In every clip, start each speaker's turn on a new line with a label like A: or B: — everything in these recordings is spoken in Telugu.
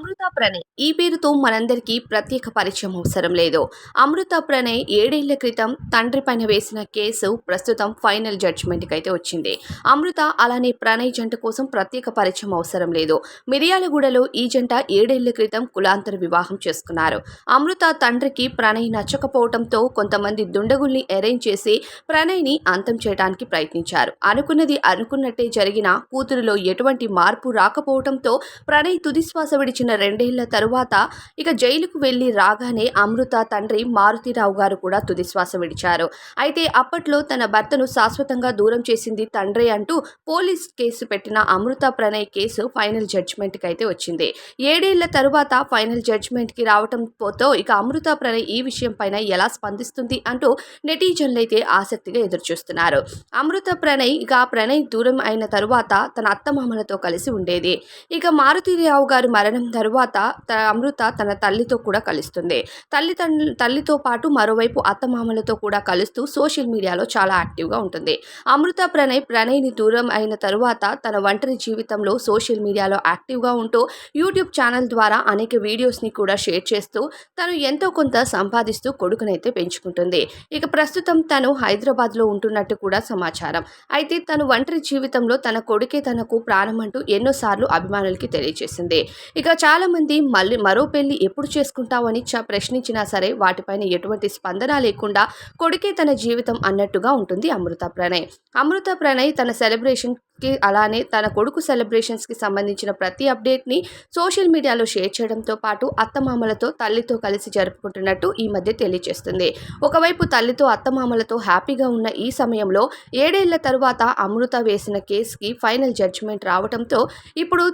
A: అమృత ప్రణయ్. ఈ పేరుతో మనందరికీ ప్రత్యేక పరిచయం అవసరం లేదు. అమృత ప్రణయ్ ఏడేళ్ళ క్రితం తండ్రి పైన వేసిన కేసు ప్రస్తుతం ఫైనల్ జడ్జిమెంట్కి అయితే వచ్చింది. అమృత అలానే ప్రణయ్ జంట కోసం ప్రత్యేక పరిచయం అవసరం లేదు. మిర్యాలగూడలో ఈ జంట ఏడేళ్ళ క్రితం కులాంతర వివాహం చేసుకున్నారు. అమృత తండ్రికి ప్రణయ్ నచ్చకపోవడంతో కొంతమంది దుండగుల్ని అరేంజ్ చేసి ప్రణయ్ని అంతం చేయడానికి ప్రయత్నించారు. అనుకున్నది అనుకున్నట్టే జరిగిన కూతురులో ఎటువంటి మార్పు రాకపోవడంతో ప్రణయ్ తుదిశ్వాస విడిచిన రెండేళ్ళ తరువాత ఇక జైలుకు వెళ్ళి రాగానే అమృత తండ్రి మారుతిరావు గారు కూడా తుదిశ్వాస విడిచారు. అయితే అప్పట్లో తన భర్తను శాశ్వతంగా దూరం చేసింది తండ్రి అంటూ పోలీస్ కేసు పెట్టిన అమృత ప్రణయ్ కేసు ఫైనల్ జడ్జిమెంట్కి అయితే వచ్చింది. ఏడేళ్ళ తరువాత ఫైనల్ జడ్జిమెంట్కి రావడంతో ఇక అమృత ప్రణయ్ ఈ విషయం పైన ఎలా స్పందిస్తుంది అంటూ నెటిజన్లు అయితే ఆసక్తిగా ఎదురుచూస్తున్నారు. అమృత ప్రణయ్ ఇక ప్రణయ్ దూరం అయిన తరువాత తన అత్తమామలతో కలిసి ఉండేది. ఇక మారుతిరావు గారు మరణం తరువాత త- అమృత తన తల్లితో కూడా కలుస్తుంది. తల్లి తల్లితో పాటు మరోవైపు అత్తమామలతో కూడా కలుస్తూ సోషల్ మీడియాలో చాలా యాక్టివ్గా ఉంటుంది. అమృత ప్రణయ్ ప్రణయ్ని దూరం అయిన తరువాత తన ఒంటరి జీవితంలో సోషల్ మీడియాలో యాక్టివ్గా ఉంటూ యూట్యూబ్ ఛానల్ ద్వారా అనేక వీడియోస్ని కూడా షేర్ చేస్తూ తను ఎంతో కొంత సంపాదిస్తూ కొడుకునైతే పెంచుకుంటుంది. ఇక ప్రస్తుతం తను హైదరాబాద్లో ఉంటున్నట్టు కూడా సమాచారం. అయితే తను ఒంటరి జీవితంలో తన కొడుకే తనకు ప్రాణం అంటూ ఎన్నోసార్లు అభిమానులకి తెలియజేసింది. ఇక చాలా మంది మళ్ళీ మరో పెళ్ళి ఎప్పుడు చేసుకుంటావని చ ప్రశ్నించినా సరే వాటిపైన ఎటువంటి స్పందన లేకుండా కొడుకే తన జీవితం అన్నట్టుగా ఉంటుంది అమృత ప్రణయ్. అమృత ప్రణయ్ తన సెలబ్రేషన్ కి అలానే తన కొడుకు సెలబ్రేషన్స్కి సంబంధించిన ప్రతి అప్డేట్ని సోషల్ మీడియాలో షేర్ చేయడంతో పాటు అత్తమామలతో తల్లితో కలిసి జరుపుకుంటున్నట్టు ఈ మధ్య తెలియజేస్తుంది. ఒకవైపు తల్లితో అత్తమామలతో హ్యాపీగా ఉన్న ఈ సమయంలో ఏడేళ్ళ తరువాత అమృత వేసిన కేసుకి ఫైనల్ జడ్జిమెంట్ రావడంతో ఇప్పుడు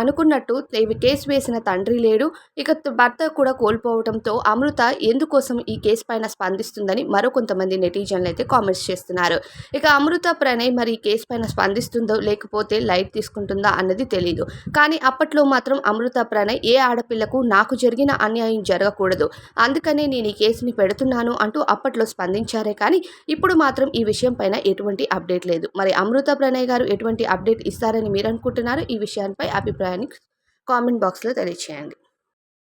A: అనుకున్నట్టు ఇవి కేసు వేసిన తండ్రి లేడు. ఇక భర్త కూడా కోల్పోవడంతో అమృత ఎందుకోసం ఈ కేసు పైన స్పందిస్తుందని మరో కొంతమంది నెటిజన్లు అయితే కామెంట్స్ చేస్తున్నారు. ఇక అమృత ప్రణయ్ మరి ఈ కేసు పైన స్పందిస్తుందో లేకపోతే లైట్ తీసుకుంటుందా అన్నది తెలియదు కానీ అప్పట్లో మాత్రం అమృత ప్రణయ్ ఏ ఆడపిల్లకు నాకు జరిగిన అన్యాయం జరగకూడదు. అందుకనే నేను ఈ కేసుని పెడుతున్నాను అంటూ అప్పట్లో స్పందించారే కానీ ఇప్పుడు మాత్రం ఈ విషయం పైన ఎటువంటి అప్డేట్ లేదు. మరి అమృత ప్రణయ్ గారు ఎటువంటి అప్డేట్ ఇస్తారని మీరు అనుకుంటున్నారు ఈ విషయాన్ని అభిప్రాయాన్ని కామెంట్ బాక్స్లో తెలియచేయండి.